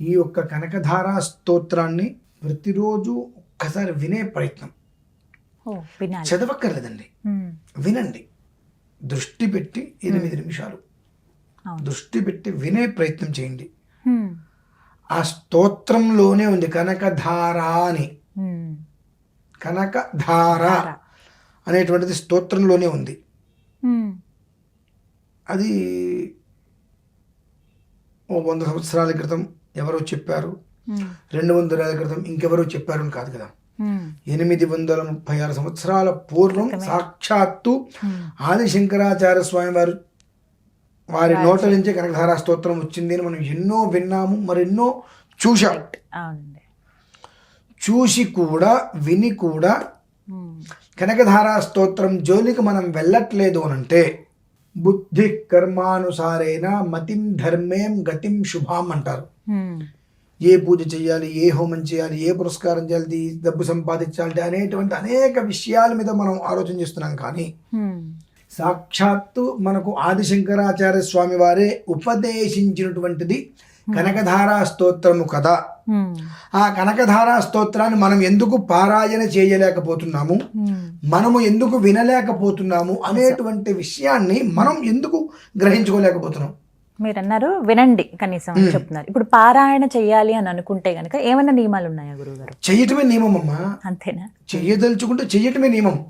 ఈ యొక్క కనకధారా స్తోత్రాన్ని ప్రతిరోజు ఒక్కసారి వినే ప్రయత్నం. చదవక్కర్లేదండి. వినండి. దృష్టి పెట్టి ఎనిమిది నిమిషాలు. దృష్టి పెట్టి వినే ప్రయత్నం చేయండి. ఆ స్తోత్రంలోనే ఉంది కనకధార అని. కనకధార ధార. అనేటువంటిది స్తోత్రంలోనే ఉంది. అది ఓ వంద సంవత్సరాల క్రితం ఎవరో చెప్పారు. రెండు వందల ఏళ్ళ క్రితం ఇంకెవరో చెప్పారు అని కాదు. కదా ఎనిమిది వందల ముప్పై ఆరు సంవత్సరాల పూర్వం సాక్షాత్తు ఉమ్, ఆది శంకరాచార్య స్వామి వారు వారి నోట నుంచే కనకధారా స్తోత్రం వచ్చింది అని మనం ఎన్నో విన్నాము మరెన్నో చూశాం. చూసి కూడా విని కూడా కనకధారా స్తోత్రం జోలికి మనం వెళ్ళట్లేదు అనంటే బుద్ధి కర్మానుసారేణ మతిం ధర్మేం గతిం శుభాం అంటారు. ఏ పూజ చేయాలి ఏ హోమం చేయాలి ఏ పురస్కారం చేయాలి డబ్బు సంపాదించాలి అనేటువంటి అనేక విషయాల మీద మనం ఆలోచన చేస్తున్నాం కానీ సాక్షాత్తు మనకు ఆదిశంకరాచార్య స్వామి వారే ఉపదేశించినటువంటిది కనకధారా స్తోత్రము కదా. ఉమ్, ఆ కనకధారా స్తోత్రాన్ని మనం ఎందుకు పారాయణ చేయలేకపోతున్నాము? ఉమ్, మనము ఎందుకు వినలేకపోతున్నాము అనేటువంటి విషయాన్ని మనం ఎందుకు గ్రహించుకోలేకపోతున్నాం? మీరు అన్నారు వినండి కనీసం అని చెప్తున్నారు. ఇప్పుడు పారాయణ చెయ్యాలి అని అనుకుంటే గనక ఏమైనా నియమాలు ఉన్నాయా గురుగారు చెయ్యటమే నియమం అమ్మా. అంతేనా? చెయ్యదలుచుకుంటే చెయ్యటమే నియమం.